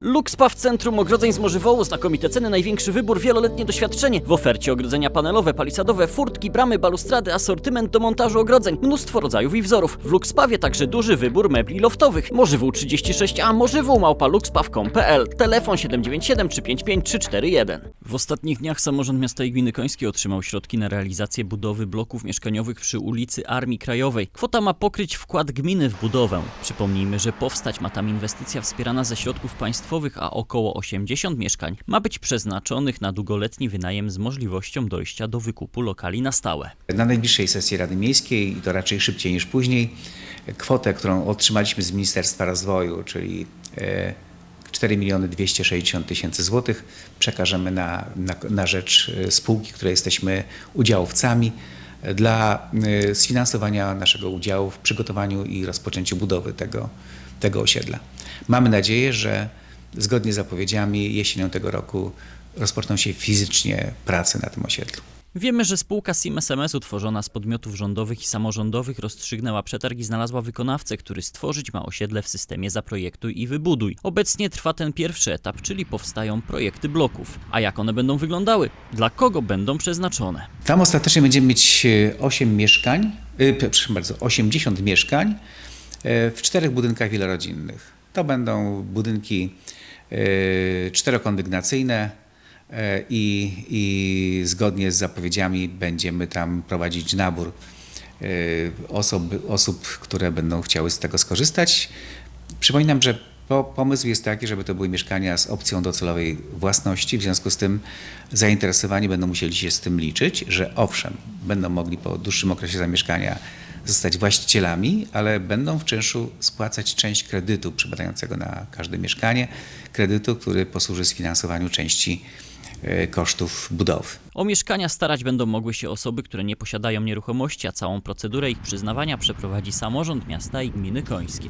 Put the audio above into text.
Luxpa w centrum ogrodzeń z Morzywołu, znakomite ceny, największy wybór, wieloletnie doświadczenie. W ofercie ogrodzenia panelowe, palisadowe, furtki, bramy, balustrady, asortyment do montażu ogrodzeń, mnóstwo rodzajów i wzorów. W Luxpawie także duży wybór mebli loftowych. Morzywół 36A, morzywół małpa luxpaw.com.pl, telefon 797 355 341. W ostatnich dniach samorząd miasta i gminy Końskie otrzymał środki na realizację budowy bloków mieszkaniowych przy ulicy Armii Krajowej. Kwota ma pokryć wkład gminy w budowę. Przypomnijmy, że powstać ma tam inwestycja wspierana ze środków a około 80 mieszkań ma być przeznaczonych na długoletni wynajem z możliwością dojścia do wykupu lokali na stałe. Na najbliższej sesji Rady Miejskiej, i to raczej szybciej niż później, kwotę, którą otrzymaliśmy z Ministerstwa Rozwoju, czyli e, 4 miliony 260 tysięcy złotych, przekażemy na, na, na rzecz e, spółki, której jesteśmy udziałowcami e, dla e, sfinansowania naszego udziału w przygotowaniu i rozpoczęciu budowy tego, tego osiedla. Mamy nadzieję, że zgodnie z zapowiedziami jesienią tego roku rozpoczną się fizycznie prace na tym osiedlu. Wiemy, że spółka SIM SMS utworzona z podmiotów rządowych i samorządowych rozstrzygnęła przetarg i znalazła wykonawcę, który stworzyć ma osiedle w systemie Zaprojektuj i Wybuduj. Obecnie trwa ten pierwszy etap, czyli powstają projekty bloków. A jak one będą wyglądały? Dla kogo będą przeznaczone? Tam ostatecznie będziemy mieć e, 8 mieszkań, y, przepraszam bardzo, 80 mieszkań e, w czterech budynkach wielorodzinnych. To będą budynki e, czterokondygnacyjne e, i, i zgodnie z zapowiedziami będziemy tam prowadzić nabór e, osób, osób, które będą chciały z tego skorzystać. Przypominam, że po, pomysł jest taki, żeby to były mieszkania z opcją docelowej własności, w związku z tym zainteresowani będą musieli się z tym liczyć, że owszem, będą mogli po dłuższym okresie zamieszkania zostać właścicielami, ale będą w czynszu spłacać część kredytu przypadającego na każde mieszkanie, kredytu, który posłuży sfinansowaniu części e, kosztów budowy. O mieszkania starać będą mogły się osoby, które nie posiadają nieruchomości, a całą procedurę ich przyznawania przeprowadzi samorząd miasta i gminy końskie.